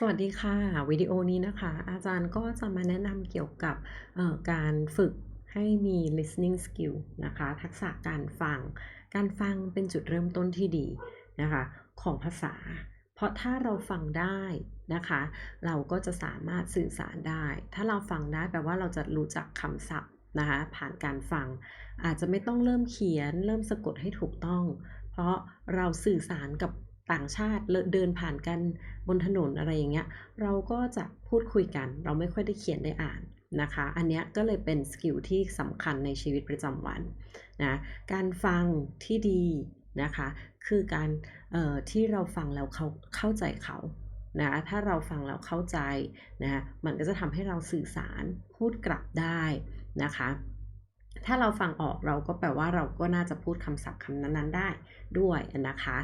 สวัสดีค่ะ วิดีโอนี้นะคะ อาจารย์ก็จะมาแนะนำเกี่ยวกับการฝึกให้มี listening skill นะคะ ทักษะการฟัง การฟังเป็นจุดเริ่มต้นที่ดีนะคะ ของภาษา เพราะถ้าเราฟังได้นะคะ เราก็จะสามารถสื่อสารได้ ถ้าเราฟังได้แปลว่าเราจะรู้จักคำศัพท์นะคะผ่านการฟัง อาจจะไม่ต้องเริ่มเขียน เริ่มสะกดให้ถูกต้อง เพราะเราสื่อสารกับ ต่างชาติเดินผ่านกันบนถนนอะไรอย่างเงี้ยเราก็จะพูดคุยกัน เราไม่ค่อยได้เขียนได้อ่านนะคะ อันเนี้ยก็เลยเป็นสกิลที่สำคัญในชีวิตประจำวันนะการฟังที่ดีนะคะ คือการเอ่อที่เราฟังแล้วเขาเข้าใจเขานะถ้าเราฟังแล้วเข้าใจนะมันก็จะทำให้เราสื่อสารพูดกลับได้นะคะ ถ้าเราฟังออกเราก็แปลว่าเราก็น่าจะพูดคำศัพท์คำนั้นๆได้ด้วยนะคะ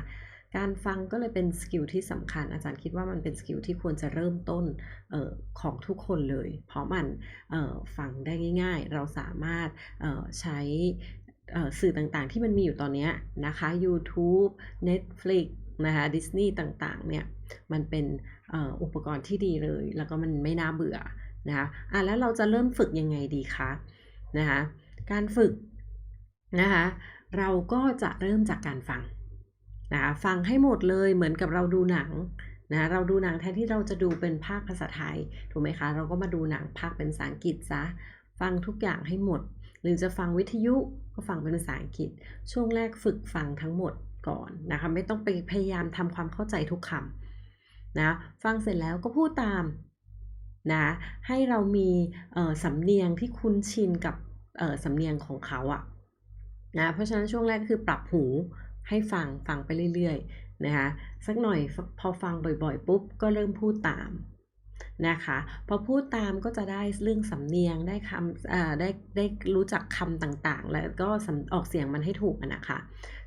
การฟังก็เลยเป็นสกิลที่สำคัญ อาจารย์คิดว่ามันเป็นสกิลที่ควรจะเริ่มต้นออของทุกคนเลย เพราะมันฟังได้ง่าย ๆ เราสามารถใช้สื่อต่างๆ ที่มันมีอยู่ตอนนี้นะคะ YouTube Netflix นะคะ Disney ต่างๆเนี่ยมันเป็นอุปกรณ์ที่ดีเลย แล้วก็มันไม่น่าเบื่อนะคะอะแล้วเราจะเริ่มฝึกยังไงดีคะนะคะการฝึกนะคะเราก็จะเริ่มจากการฟัง นะฟังให้หมดเลยเหมือนกับเราดูหนังนะเราดูหนังแทนที่เราจะดูเป็นภาคภาษาไทยถูกไหมคะเราก็มาดูหนังภาคเป็นภาษาอังกฤษซะฟังทุกอย่างให้หมด หรือจะฟังวิทยุก็ฟังเป็นภาษาอังกฤษ ช่วงแรกฝึกฟังทั้งหมดก่อนนะคะไม่ต้องไปพยายามทำความเข้าใจทุกคำนะฟังเสร็จแล้วก็พูดตามนะให้เรามีสำเนียงที่คุ้นชินกับสำเนียงของเขาอะนะเพราะฉะนั้นช่วงแรกคือปรับหู ให้ฟังฟังไปเรื่อยๆนะคะสักหน่อยพอฟังบ่อยๆ ปุ๊บก็เริ่มพูดตามนะคะพอพูดตามก็จะได้เรื่องสำเนียงได้คำได้ได้รู้จักคำต่างๆ แล้วก็ออกเสียงมันให้ถูกนะคะ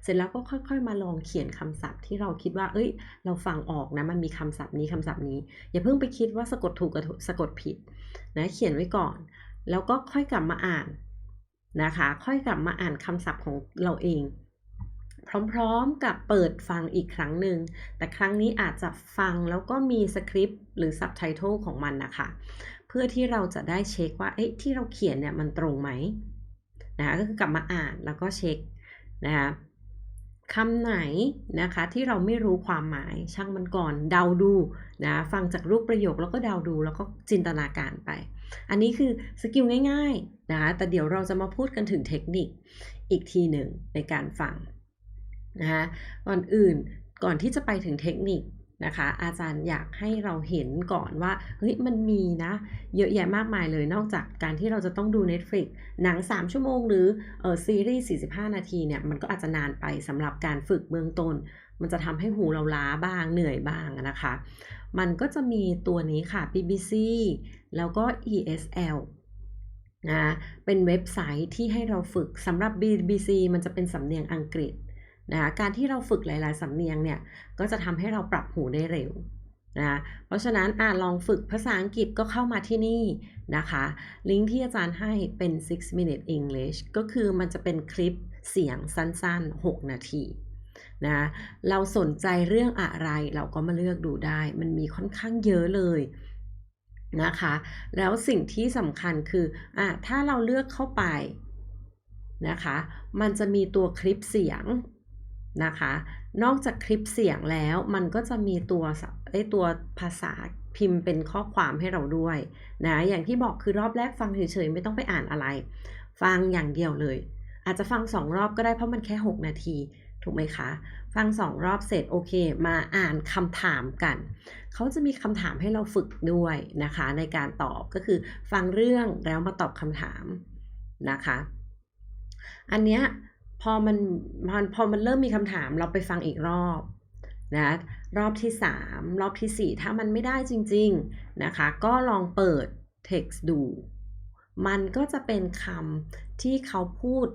เสร็จแล้วก็ค่อยๆมาลองเขียนคำศัพท์ที่เราคิดว่า เอ้ย เราฟังออกนะมันมีคำศัพท์นี้คำศัพท์นี้ อย่าเพิ่งไปคิดว่าสะกดถูกกับสะกดผิดนะเขียนไว้ก่อน แล้วก็ค่อยกลับมาอ่านนะคะ ค่อยกลับมาอ่านคำศัพท์ของเราเอง พร้อมๆกับเปิดฟังอีกครั้งหนึ่ง แต่ครั้งนี้อาจจะฟังแล้วก็มีสคริปต์หรือซับไตเติลของมันนะคะ เพื่อที่เราจะได้เช็คว่าเอ๊ะที่เราเขียนเนี่ยมันตรงไหมนะคะก็คือกลับมาอ่านแล้วก็เช็คนะคะคำไหนนะคะที่เราไม่รู้ความหมายช่างมันก่อนเดาดูนะฟังจากรูปประโยคแล้วก็เดาดูแล้วก็จินตนาการไป อันนี้คือสกิลง่ายๆนะคะแต่เดี๋ยวเราจะมาพูดกันถึงเทคนิคอีกทีหนึ่งในการฟัง นะคะก่อนอื่นก่อนที่จะไปถึงเทคนิคนะคะ อาจารย์อยากให้เราเห็นก่อนว่าเฮ้ยมันมีนะ เยอะแยะมากมายเลยนอกจากการที่เราจะต้องดู Netflix หนัง 3 ชั่วโมงหรือเออซีรีส์45 นาทีเนี่ย มันก็อาจจะนานไปสำหรับการฝึกเบื้องต้น มันจะทำให้หูเราล้าบ้างเหนื่อยบ้างนะคะ มันก็จะมีตัวนี้ค่ะ BBC แล้วก็ ESL นะเป็นเว็บไซต์ที่ให้เราฝึกสำหรับ BBC มันจะเป็นสำเนียงอังกฤษ นะคะการที่เราฝึกหลาย ๆ สำเนียงเนี่ยก็จะทำให้เราปรับหูได้เร็วนะเพราะฉะนั้นอลองฝึกภาษาอังกฤษก็เข้ามาที่นี่นะคะ ลิงก์ที่อาจารย์ให้เป็น 6 minute English ก็คือมันจะเป็นคลิปเสียงสั้น ๆ 6 นาทีนะเราสนใจเรื่องอะไรเราก็มาเลือกดูได้ มันมีค่อนข้างเยอะเลยนะคะ แล้วสิ่งที่สำคัญคืออถ้าเราเลือกเข้าไปนะคะ มันจะมีตัวคลิปเสียง นะคะ นอกจากคลิปเสียงแล้วมันก็จะมีตัวไอตัวภาษาพิมพ์เป็นข้อความให้เราด้วยนะอย่างที่บอกคือรอบแรกฟังเฉยๆไม่ต้องไปอ่านอะไร ฟังอย่างเดียวเลย อาจจะฟังสองรอบก็ได้เพราะมันแค่ 6 นาที ถูกไหมคะ ฟังสองรอบเสร็จโอเค มาอ่านคำถามกัน เขาจะมีคำถามให้เราฝึกด้วยนะคะ ในการตอบก็คือฟังเรื่องแล้วมาตอบคำถามนะคะ อันเนี้ย พอมันมันพอมันเริ่มมีคำถามเราไปฟังอีกรอบนะรอบที่ 3 รอบที่ 4 ถ้ามันไม่ได้จริง ๆ นะคะ ก็ลองเปิด text ดู มันก็จะเป็นคำที่เขาพูด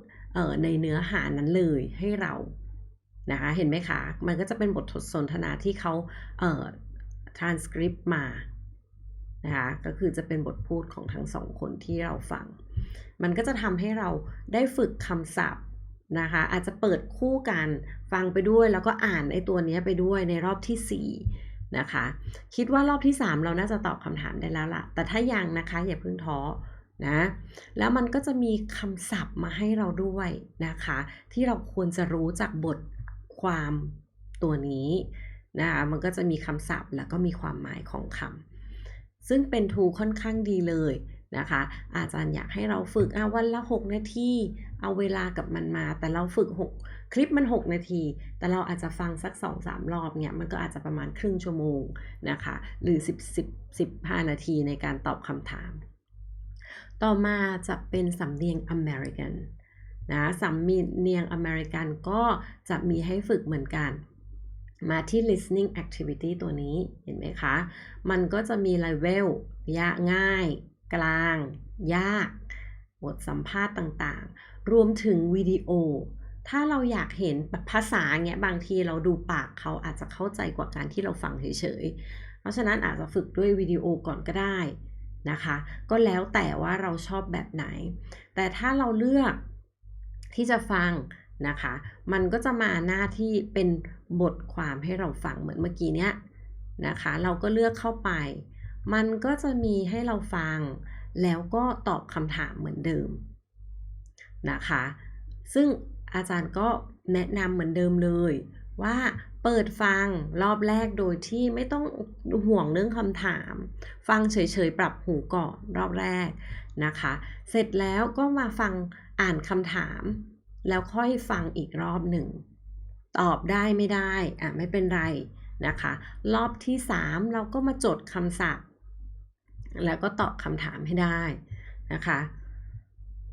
ในเนื้อหานั้นเลยให้เรานะคะเห็นไหมคะ มันก็จะเป็นบทสนทนาที่เขาเอ่อ transcript มานะคะก็คือจะเป็นบทพูดของทั้งสองคนที่เราฟัง มันก็จะทำให้เราได้ฝึกคำศัพท์ นะคะ อาจจะเปิดคู่กันฟังไปด้วย แล้วก็อ่านไอ้ตัวนี้ไปด้วยในรอบที่นะคะ คิดว่ารอบที่ 3 เราน่าจะตอบคำถามได้แล้วล่ะแต่ถ้ายังนะคะอย่าเพิ่งท้อนะแล้วมันก็จะมีคำศัพท์มาให้เราด้วยนะคะ ที่เราควรจะรู้จากบทความตัวนี้นะคะมันก็จะมีคำศัพท์แล้วก็มีความหมายของคำซึ่งเป็นทูค่อนข้างดีเลย นะคะ อาจารย์อยากให้เราฝึกอะวันละ 6 นาที เอาเวลากับมันมา แต่เราฝึก 6 คลิปมัน 6 นาที แต่เราอาจจะฟังสัก 2-3 รอบเนี่ยมันก็อาจจะประมาณครึ่งชั่วโมงนะคะ หรือ 10 10 15 นาทีในการตอบคำถาม ต่อมาจะเป็นสำเนียงอเมริกันนะสำเนียงอเมริกันก็จะมีให้ฝึกเหมือนกันมาที่ listening activity ตัวนี้ เห็นไหมคะ มันก็จะมีเลเวลยากง่าย กลาง ยาก บทสัมภาษณ์ต่างๆ รวมถึงวิดีโอ ถ้าเราอยากเห็นภาษาเงี้ยบางทีเราดูปากเขาอาจจะเข้าใจกว่าการที่เราฟังเฉยๆ เพราะฉะนั้นอาจจะฝึกด้วยวิดีโอก่อนก็ได้นะคะ ก็แล้วแต่ว่าเราชอบแบบไหน แต่ถ้าเราเลือกที่จะฟังนะคะ มันก็จะมาหน้าที่เป็นบทความให้เราฟังเหมือนเมื่อกี้เนี้ยนะคะ เราก็เลือกเข้าไป มันก็จะมีให้เราฟัง แล้วก็ตอบคำถามเหมือนเดิมนะคะ ซึ่งอาจารย์ก็แนะนำเหมือนเดิมเลยว่าเปิดฟังรอบแรกโดยที่ไม่ต้องห่วงเรื่องคำถาม ฟังเฉยๆ ปรับหูก่อนรอบแรกนะคะ เสร็จแล้วก็มาฟังอ่านคำถาม แล้วค่อยฟังอีกรอบหนึ่ง ตอบได้ไม่ได้อะไม่เป็นไรนะคะ รอบที่ 3 เราก็มาจดคำศัพท์ แล้วก็ตอบคำถามให้ได้นะคะ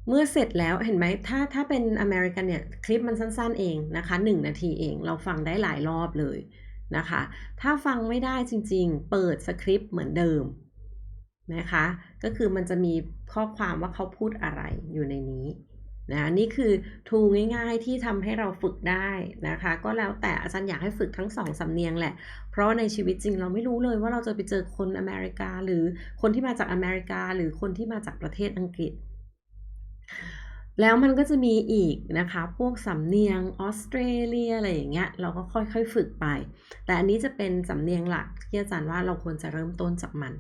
เมื่อเสร็จแล้วเห็นไหมถ้าถ้าเป็นอเมริกันเนี่ยคลิปมันสั้นๆเองนะคะ 1 นาทีเองเราฟังได้หลายรอบเลยนะคะ ถ้าฟังไม่ได้จริงๆ เปิดสคริปต์เหมือนเดิมนะคะ ก็คือมันจะมีข้อความว่าเขาพูดอะไรอยู่ในนี้ นะนี่คือทูง่ายๆที่ทำให้เราฝึกได้นะคะ ก็แล้วแต่อาจารย์อยากให้ฝึกทั้งสองสำเนียงแหละ เพราะในชีวิตจริงเราไม่รู้เลยว่าเราจะไปเจอคนอเมริกา หรือคนที่มาจากอเมริกา หรือคนที่มาจากประเทศอังกฤษ แล้วมันก็จะมีอีกนะคะ พวกสำเนียงออสเตรเลียอะไรอย่างเงี้ยเราก็ค่อยๆฝึกไป แต่อันนี้จะเป็นสำเนียงหลักที่อาจารย์ว่าเราควรจะเริ่มต้นจากมัน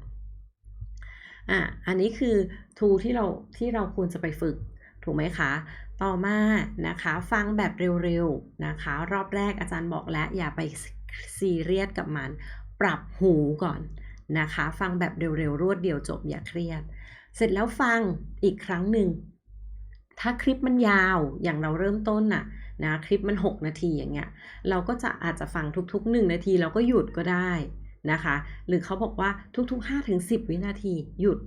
อะอันนี้คือทูที่เราที่เราควรจะไปฝึก ถูกไหมคะ ต่อมานะคะฟังแบบเร็วๆนะคะ รอบแรกอาจารย์บอกแล้วอย่าไปซีเรียสกับมัน ปรับหูก่อนนะคะ ฟังแบบเร็วๆรวดเดียวจบอย่าเครียด เสร็จแล้วฟังอีกครั้งหนึ่งถ้าคลิปมันยาวอย่างเราเริ่มต้นน่ะนะคลิปมัน 6 นาทีอย่างเงี้ยเราก็จะอาจจะฟังทุกๆ 1 นาทีเราก็หยุดก็ได้นะคะ หรือเขาบอกว่าทุกๆ5-10 วินาทีหยุด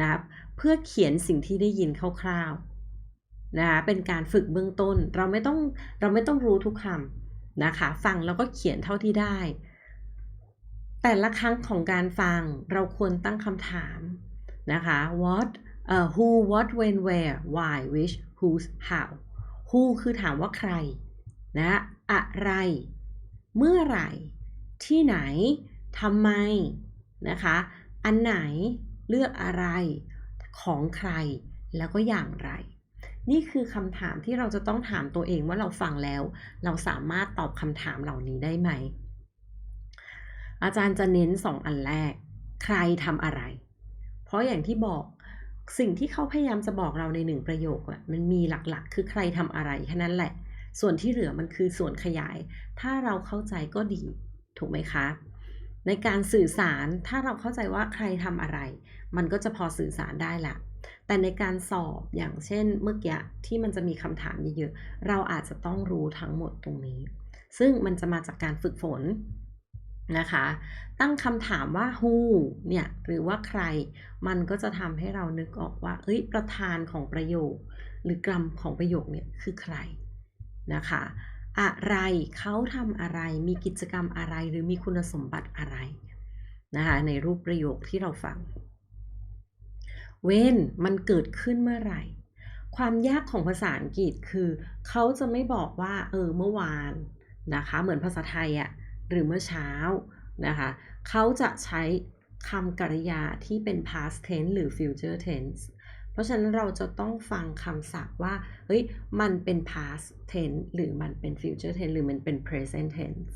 นะครับเพื่อเขียนสิ่งที่ได้ยินคร่าวๆ นะคะเป็นการฝึกเบื้องต้น เราไม่ต้องเราไม่ต้องรู้ทุกคำนะคะ ฟังแล้วก็เขียนเท่าที่ได้ แต่ละครั้งของการฟังเราควรตั้งคำถามนะคะ what uh, who what when where why which whose how who คือถามว่าใครนะอะไร เมื่อไหร่ ที่ไหนทำไมนะคะ อันไหนเลือกอะไรของใครแล้วก็อย่างไร นี่คือคำถามที่เราจะต้องถามตัวเองว่าเราฟังแล้ว เราสามารถตอบคำถามเหล่านี้ได้ไหม อาจารย์จะเน้นสองอันแรก ใครทำอะไร เพราะอย่างที่บอกสิ่งที่เขาพยายามจะบอกเราในหนึ่งประโยคอะมันมีหลักๆ คือใครทำอะไรแค่นั้นแหละ ส่วนที่เหลือมันคือส่วนขยาย ถ้าเราเข้าใจก็ดี ถูกไหมคะ ในการสื่อสารถ้าเราเข้าใจว่าใครทำอะไร มันก็จะพอสื่อสารได้ละ แต่ในการสอบอย่างเช่นเมื่อกี้ที่มันจะมีคำถามเยอะๆ เราอาจจะต้องรู้ทั้งหมดตรงนี้ ซึ่งมันจะมาจากการฝึกฝนนะคะ ตั้งคำถามว่า who เนี่ยหรือว่าใคร มันก็จะทำให้เรานึกออกว่า เอ้ยประธานของประโยค หรือกลัมของประโยคเนี่ยคือใครนะคะ อะไรเขาทำอะไร มีกิจกรรมอะไรหรือมีคุณสมบัติอะไรนะคะในรูปประโยคที่เราฟัง เว้นมันเกิดขึ้นเมื่อไหร่ ความยากของภาษาอังกฤษคือ เขาจะไม่บอกว่าเออเมื่อวานนะคะ เหมือนภาษาไทยอะหรือเมื่อเช้านะคะ เขาจะใช้คำกริยาที่เป็น past tense หรือ future tense เพราะฉะนั้นเราจะต้องฟังคำศัพท์ว่า เฮ้ย มันเป็น past tense หรือมันเป็น future tense หรือมันเป็น present tense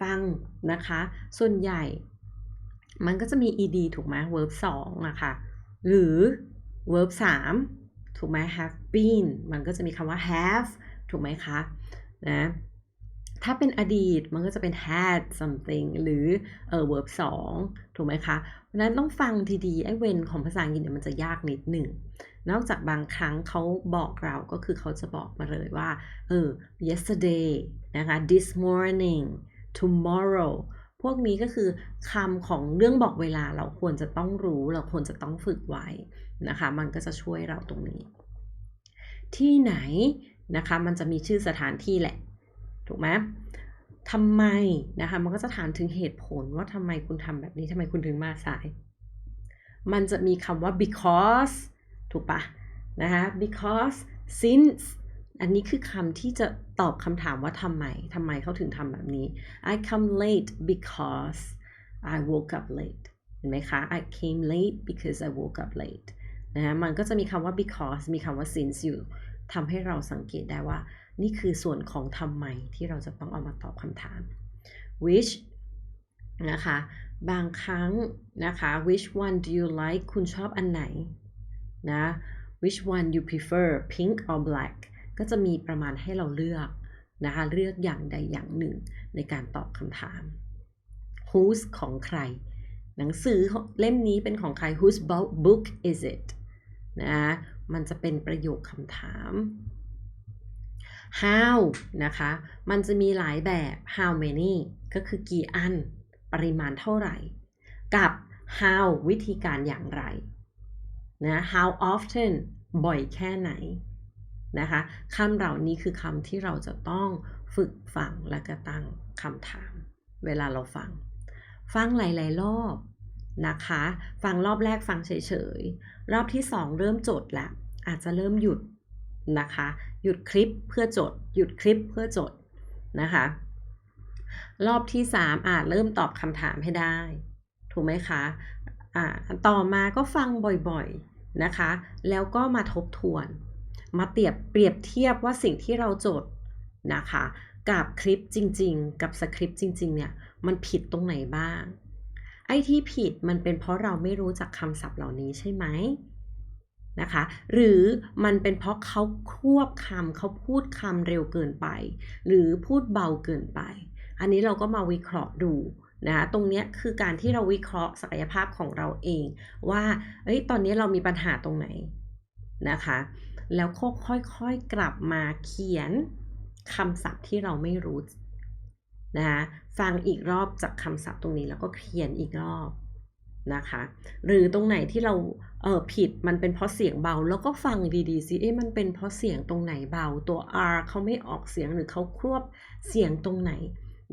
ฟังนะคะ ส่วนใหญ่ มันก็จะมี ed ถูกไหม verb 2นะค่ะ หรือ verb 3 ถูกไหม have been มันก็จะมีคำว่า have ถูกไหมคะ นะ ถ้าเป็นอดีตมันก็จะเป็น had something หรือเออ verb 2 ถูกไหมคะ เพราะฉะนั้นต้องฟังดีๆ ไอ้เวนของภาษาอังกฤษเนี่ยมันจะยากนิดหนึ่ง นอกจากบางครั้งเขาบอกเราก็คือเขาจะบอกมาเลยว่า เออ yesterday นะคะ this morning tomorrow พวกนี้ก็คือคำของเรื่องบอกเวลาเราควรจะต้องรู้ เราควรจะต้องฝึกไว้นะคะ มันก็จะช่วยเราตรงนี้ ที่ไหนนะคะ มันจะมีชื่อสถานที่แหละ ถูกไหมทำไมนะคะ มันก็จะถามถึงเหตุผลว่าทำไมคุณทำแบบนี้ทำไมคุณถึงมาสาย มันจะมีคำว่า because ถูกปะนะคะ because since อันนี้คือคำที่จะ ตอบคำถามว่าทำไมทำไมเขาถึงทำแบบนี้ I come late because I woke up late เห็นไหมคะ I came late because I woke up late นะฮะมันก็จะมีคำว่า because มีคำว่า since อยู่ทำให้เราสังเกตได้ว่า นี่คือส่วนของทำไมที่เราจะต้องเอามาตอบคำถาม which นะคะ บางครั้งนะคะ which one do you like คุณชอบอันไหนนะ which one you prefer pink or black ก็จะมีประมาณให้เราเลือกนะคะเลือกอย่างใดอย่างหนึ่งในการตอบคำถาม whose ของใคร หนังสือเล่มนี้เป็นของใคร whose book is it นะมันจะเป็นประโยคคำถาม how นะคะ มันจะมีหลายแบบ how many ก็คือกี่อัน ปริมาณเท่าไหร่ กับ how วิธีการอย่างไรนะ how often บ่อยแค่ไหน นะคะคำเหล่านี้คือคำที่เราจะต้องฝึกฟังและก็ตั้งคำถาม เวลาเราฟัง ฟังหลาย ๆ รอบนะคะ ฟังรอบแรกฟังเฉย ๆ รอบที่ 2 เริ่มจดล้วอาจจะเริ่มหยุดนะคะ หยุดคลิปเพื่อจด หยุดคลิปเพื่อจดนะคะ รอบที่ 3 อาจเริ่มตอบคำถามให้ได้ ถูกไหมคะอ่าต่อมาก็ฟังบ่อย ๆ นะคะ แล้วก็มาทบทวน มาเปรียบเปรียบเทียบว่าสิ่งที่เราจดนะคะ กับคลิปจริง ๆ กับสคริปต์จริง ๆ เนี่ย มันผิดตรงไหนบ้าง ไอ้ที่ผิดมันเป็นเพราะเราไม่รู้จักคำศัพท์เหล่านี้ใช่ไหมนะคะ หรือมันเป็นเพราะเขาควบคำเขาพูดคำเร็วเกินไป หรือพูดเบาเกินไป อันนี้เราก็มาวิเคราะห์ดูนะตรงนี้คือการที่เราวิเคราะห์ศักยภาพของเราเอง ว่าเอ้ยตอนนี้เรามีปัญหาตรงไหนนะคะ แล้วค่อยๆกลับมาเขียนคำศัพท์ที่เราไม่รู้นะคะฟังอีกรอบจากคำศัพท์ตรงนี้แล้วก็เขียนอีกรอบนะคะ หรือตรงไหนที่เราเออผิดมันเป็นเพราะเสียงเบา แล้วก็ฟังดีๆสิเอ๊ะมันเป็นเพราะเสียงตรงไหนเบาตัว R เขาไม่ออกเสียงหรือเขาควบเสียงตรงไหน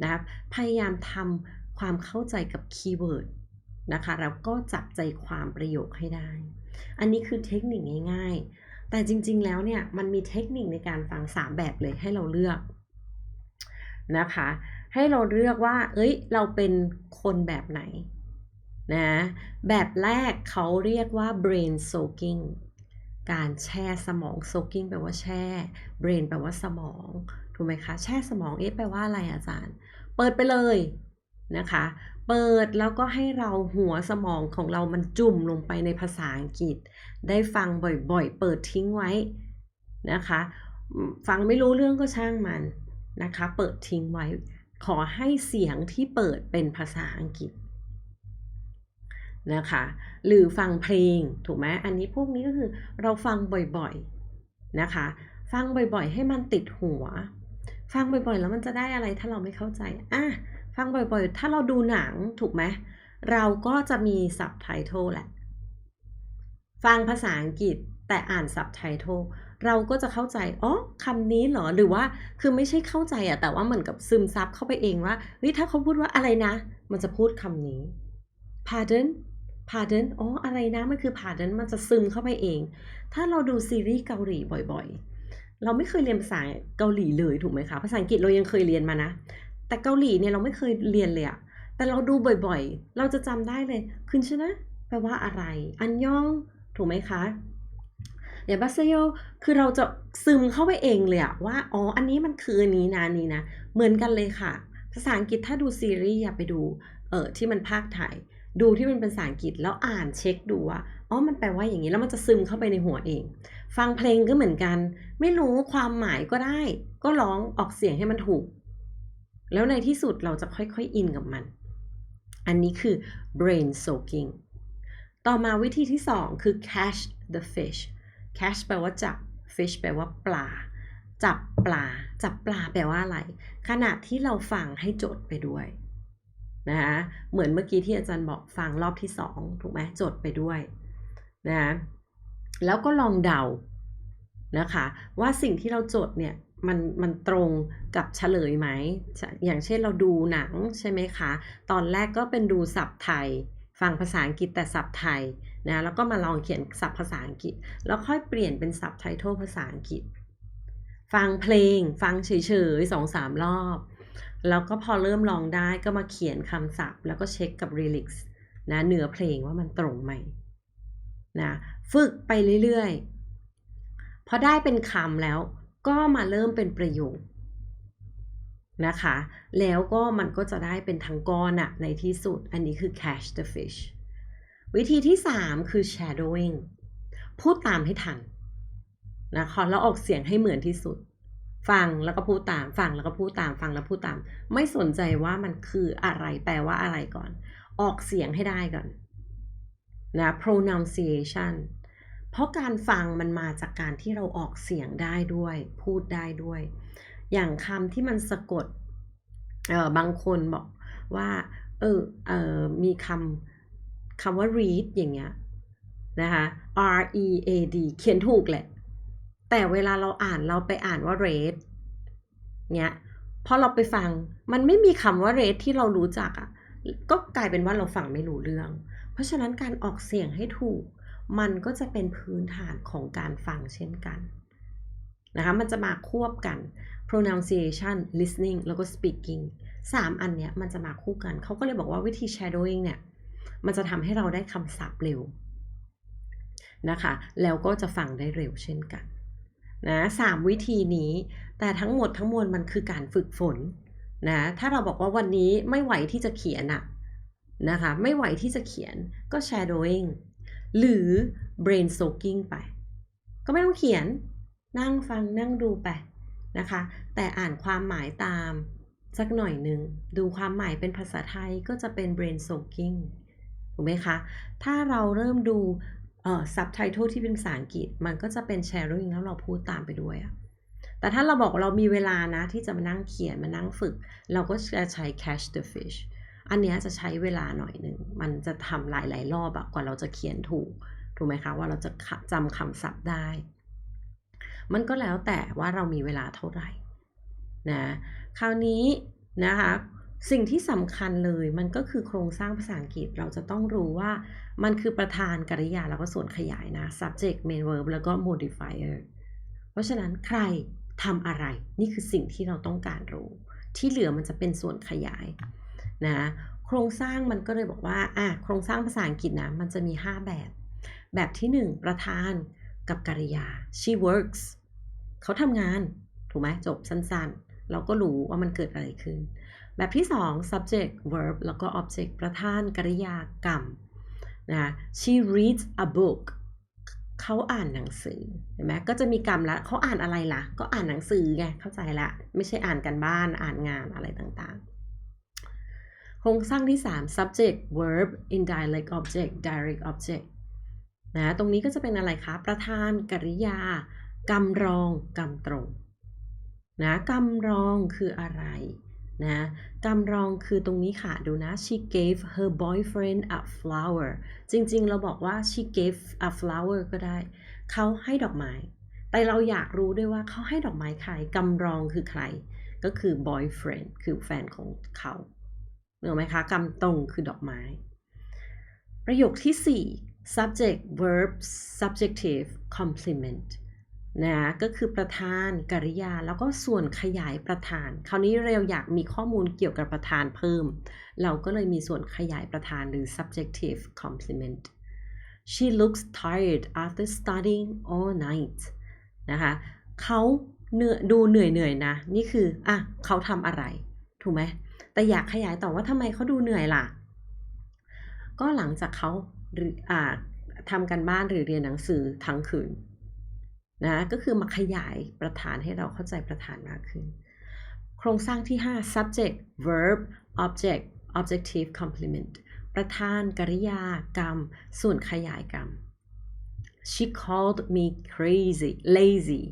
นะครับพยายามทำความเข้าใจกับคีย์เวิร์ดนะคะแล้วก็จับใจความประโยคให้ได้ อันนี้คือเทคนิคง่าย ๆ แต่จริง ๆ แล้วเนี่ยมันมีเทคนิคในการฟัง 3 แบบเลยให้เราเลือกนะคะ ให้เราเลือกว่า เอ้ย เราเป็นคนแบบไหนนะแบบแรกเขาเรียกว่า brain soaking การแช่สมอง soaking แปลว่าแช่ brain แปลว่าสมอง ถูกไหมคะ แช่สมอง เอ๊ะ แปลว่าอะไรอาจารย์ เปิดไปเลยนะคะ เปิดแล้วก็ให้เราหัวสมองของเรามันจุ่มลงไปในภาษาอังกฤษ ได้ฟังบ่อยๆ เปิดทิ้งไว้นะคะ ฟังไม่รู้เรื่องก็ช่างมันนะคะ เปิดทิ้งไว้ ขอให้เสียงที่เปิดเป็นภาษาอังกฤษนะคะ หรือฟังเพลงถูกไหมอันนี้พวกนี้ก็คือเราฟังบ่อยๆนะคะ ฟังบ่อยๆ ให้มันติดหัว ฟังบ่อยๆ แล้วมันจะได้อะไรถ้าเราไม่เข้าใจอะ ฟังบ่อยๆ ถ้าเราดูหนังถูกไหม เราก็จะมีซับไตเติลแหละ ฟังภาษาอังกฤษแต่อ่านซับไตเติลเราก็จะเข้าใจ อ๋อคำนี้เหรอ หรือว่า คือไม่ใช่เข้าใจอะแต่ว่าเหมือนกับซึมซับเข้าไปเองว่า เฮ้ย ถ้าเขาพูดว่าอะไรนะ มันจะพูดคำนี้ pardon pardon อ๋อ อะไรนะ มันคือ pardon มันจะซึมเข้าไปเอง ถ้าเราดูซีรีส์เกาหลีบ่อยๆ เราไม่เคยเรียนภาษาเกาหลีเลยถูกไหมคะ ภาษาอังกฤษเรายังเคยเรียนมานะ แต่เกาหลีเนี่ยเราไม่เคยเรียนเลยอะแต่เราดูบ่อยๆ เราจะจำได้เลยคืนชนะ แปลว่าอะไร อันยอง ถูกไหมคะอย่าบัสโยคือเราจะซึมเข้าไปเองเลยอะว่า อ๋อ อันนี้มันคืออันนี้นะนี้นะ เหมือนกันเลยค่ะ ภาษาอังกฤษถ้าดูซีรีส์อย่าไปดู เออที่มันภาคไทย ดูที่มันเป็นภาษาอังกฤษแล้วอ่านเช็คดูว่า อ๋อ มันแปลว่าอย่างนี้ แล้วมันจะซึมเข้าไปในหัวเอง ฟังเพลงก็เหมือนกัน ไม่รู้ความหมายก็ได้ ก็ร้องออกเสียงให้มันถูก แล้วในที่สุดเราจะค่อยๆอินกับมัน อันนี้คือ brain soaking ต่อมาวิธีที่สองคือ catch the fish catch แปลว่าจับ fish แปลว่าปลา จับปลา จับปลาแปลว่าอะไร ขณะที่เราฟังให้จดไปด้วยนะคะเหมือนเมื่อกี้ที่อาจารย์บอกฟังรอบที่สองถูกไหมจดไปด้วยนะแล้วก็ลองเดานะคะว่าสิ่งที่เราจดเนี่ย มันมันตรงกับเฉลยไหม อย่างเช่นเราดูหนังใช่ไหมคะ ตอนแรกก็เป็นดูศัพท์ไทย ฟังภาษาอังกฤษแต่ศัพท์ไทยนะ แล้วก็มาลองเขียนศัพท์ภาษาอังกฤษ แล้วค่อยเปลี่ยนเป็นศัพท์ไททลภาษาอังกฤษ ฟังเพลง ฟังเฉยๆสองสามรอบ แล้วก็พอเริ่มลองได้ก็มาเขียนคำศัพท์ แล้วก็เช็คกับ relics นะเนื้อเพลงว่ามันตรงไหมนะฝึกไปเรื่อยๆพอได้เป็นคำแล้ว ก็มาเริ่มเป็นประโยคนะคะ แล้วก็มันก็จะได้เป็นทั้งก้อนอะในที่สุด อันนี้คือ catch the fish วิธีที่ 3 คือ shadowing พูดตามให้ทันนะคะแล้วออกเสียงให้เหมือนที่สุด ฟังแล้วก็พูดตาม ฟังแล้วก็พูดตาม ฟังแล้วพูดตาม ไม่สนใจว่ามันคืออะไรแปลว่าอะไรก่อน ออกเสียงให้ได้ก่อนนะ pronunciation เพราะการฟังมันมาจากการที่เราออกเสียงได้ด้วย พูดได้ด้วย อย่างคำที่มันสะกดเออบางคนบอกว่า เออเออมีคำคำว่า read อย่างเงี้ยนะคะ R E A D เขียนถูกแหละ แต่เวลาเราอ่านเราไปอ่านว่า read เงี้ยพอเราไปฟังมันไม่มีคำว่า read ที่เรารู้จักอะ่ะก็กลายเป็นว่าเราฟังไม่รู้เรื่อง เพราะฉะนั้นการออกเสียงให้ถูก มันก็จะเป็นพื้นฐานของการฟังเช่นกันนะคะมันจะมาควบกัน pronunciation listening แล้วก็ speaking 3 อันเนี้ยมันจะมาคู่กันเขาก็เลยบอกว่าวิธี shadowing เนี่ย มันจะทำให้เราได้คำศัพท์เร็วนะคะ แล้วก็จะฟังได้เร็วเช่นกันนะสามวิธีนี้ แต่ทั้งหมดทั้งมวลมันคือการฝึกฝนนะ ถ้าเราบอกว่าวันนี้ไม่ไหวที่จะเขียนอะนะคะ ไม่ไหวที่จะเขียนก็ shadowing หรือ brain soaking ไป ก็ไม่ต้องเขียนนั่งฟังนั่งดูไปนะคะ แต่อ่านความหมายตามสักหน่อยหนึ่งดูความหมายเป็นภาษาไทยก็จะเป็น brain soaking ถูกไหมคะ ถ้าเราเริ่มดูเอ่อ subtitle ที่เป็นภาษาอังกฤษ มันก็จะเป็น sharing แล้วเราพูดตามไปด้วยอะแต่ถ้าเราบอกเรามีเวลานะที่จะมานั่งเขียนมานั่งฝึก เราก็จะใช้ catch the fish อันนี้จะใช้เวลาหน่อยหนึ่ง มันจะทำหลาย ๆ รอบกว่าเราจะเขียนถูก ถูกไหมคะ ว่าเราจะจำคำศัพท์ได้ มันก็แล้วแต่ว่าเรามีเวลาเท่าไหร่นะ คราวนี้นะคะ สิ่งที่สำคัญเลยมันก็คือโครงสร้างภาษาอังกฤษเราจะต้องรู้ว่ามันคือประธานกริยาแล้วก็ส่วนขยายนะ subject main verb แล้วก็ modifier เพราะฉะนั้นใครทำอะไร นี่คือสิ่งที่เราต้องการรู้ ที่เหลือมันจะเป็นส่วนขยาย นะโครงสร้างมันก็เลยบอกว่าอะโครงสร้างภาษาอังกฤษนะมันจะมี 5 แบบ แบบที่ 1 ประธานกับกริยา she works เขาทำงาน ถูกไหมจบสั้นๆ เราก็รู้ว่ามันเกิดอะไรขึ้น แบบที่ 2 subject verb แล้วก็ object ประธานกริยากรรมนะ she reads a book เขาอ่านหนังสือเห็นไหมก็จะมีกรรมละเขาอ่านอะไรละ่ะ ก็อ่านหนังสือไงเข้าใจละ ไม่ใช่อ่านกันบ้านอ่านงานอะไรต่างๆ โครงสร้างที่ 3 subject verb indirect object direct object นะตรงนี้ก็จะเป็นอะไรคะ ประธานกริยากำรองกำตรงนะกำรองคืออะไรนะกำรองคือตรงนี้ค่ะ ดูนะ she gave her boyfriend a flower จริงๆ เราบอกว่า she gave a flower ก็ได้ เขาให้ดอกไม้ แต่เราอยากรู้ด้วยว่าเขาให้ดอกไม้ใครกำรองคือใคร ก็คือ boyfriend คือแฟนของเขา เหนือไหมคะกำตรงคือดอกไม้ ประโยคที่ 4 subject verb subjective complement นะก็คือประธานกริยาแล้วก็ส่วนขยายประธาน คราวนี้เราอยากมีข้อมูลเกี่ยวกับประธานเพิ่ม เราก็เลยมีส่วนขยายประธานหรือ subjective complement she looks tired after studying all night นะคะเขาเนื้อดูเหนื่อยเหนื่อยนะ นี่คือ อะ เขาทำอะไร ถูกไหม แต่อยากขยายต่อว่าทำไมเขาดูเหนื่อยล่ะ ก็หลังจากเขาหรืออ่าทำกันบ้านหรือเรียนหนังสือทั้งคืนนะก็คือมาขยายประธานให้เราเข้าใจประธานมากขึ้น โครงสร้างที่ 5 subject verb object objective complement ประธานกริยากรรม ส่วนขยายกรรม she called me crazy lazy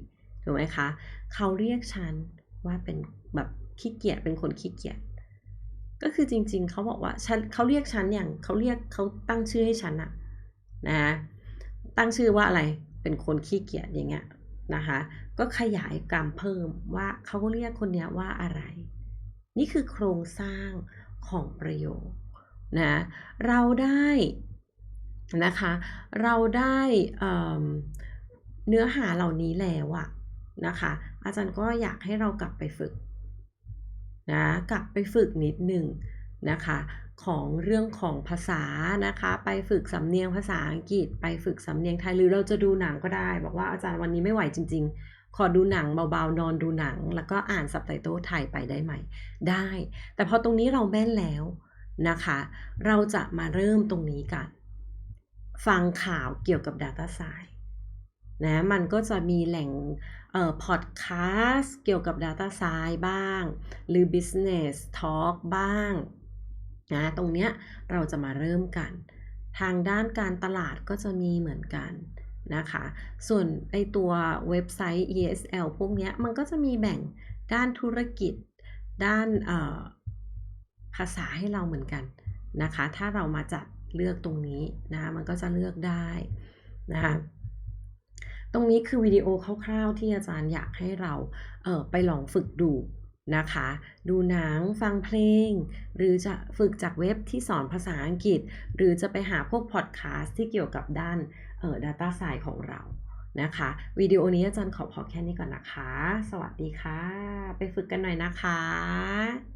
ถูกไหมคะ เขาเรียกฉันว่าเป็นแบบขี้เกียจเป็นคนขี้เกียจ ก็คือจริงๆ เขาบอกว่าฉันเขาเรียกฉันอย่างเขาเรียกเขาตั้งชื่อให้ฉันอะนะตั้งชื่อว่าอะไรเป็นคนขี้เกียจอย่างเงี้ยนะคะก็ขยายกรรมเพิ่มว่าเขาเรียกคนเนี้ยว่าอะไร นี่คือโครงสร้างของประโยคนะเราได้นะคะเราได้เนื้อหาเหล่านี้แล้วอะนะคะอาจารย์ก็อยากให้เรากลับไปฝึก นะกลับไปฝึกนิดหนึ่งนะคะของเรื่องของภาษานะคะ ไปฝึกสำเนียงภาษาอังกฤษ ไปฝึกสำเนียงไทยหรือเราจะดูหนังก็ได้ บอกว่าอาจารย์วันนี้ไม่ไหวจริง ๆ ขอดูหนังเบาๆ นอนดูหนัง แล้วก็อ่านซับไตเติลไทยไปได้ไหม ได้ แต่พอตรงนี้เราแม่นแล้วนะคะ เราจะมาเริ่มตรงนี้กัน ฟังข่าวเกี่ยวกับ Data Science นะมันก็จะมีแหล่ง พอดแคสต์เกี่ยวกับ Data Science บ้าง หรือ Business Talk บ้างนะตรงเนี้ยเราจะมาเริ่มกัน ทางด้านการตลาดก็จะมีเหมือนกันนะคะ ส่วนไอตัวเว็บไซต์ ESL พวกเนี้ยมันก็จะมีแบ่งด้านธุรกิจ ด้านภาษาให้เราเหมือนกันนะคะ ถ้าเรามาจัดเลือกตรงนี้นะ มันก็จะเลือกได้นะคะ ตรงนี้คือวิดีโอคร่าวๆ ที่อาจารย์อยากให้เราเไปลองฝึกดูนะคะ ดูหนังฟังเพลง หรือจะฝึกจากเว็บที่สอนภาษาอังกฤษ หรือจะไปหาพวกพอดแคสต์ที่เกี่ยวกับด้านเอ่อ Data Science ของเรานะคะวิดีโอนี้อาจารย์ขอพอแค่นี้ก่อนนะคะ สวัสดีค่ะ ไปฝึกกันหน่อยนะคะ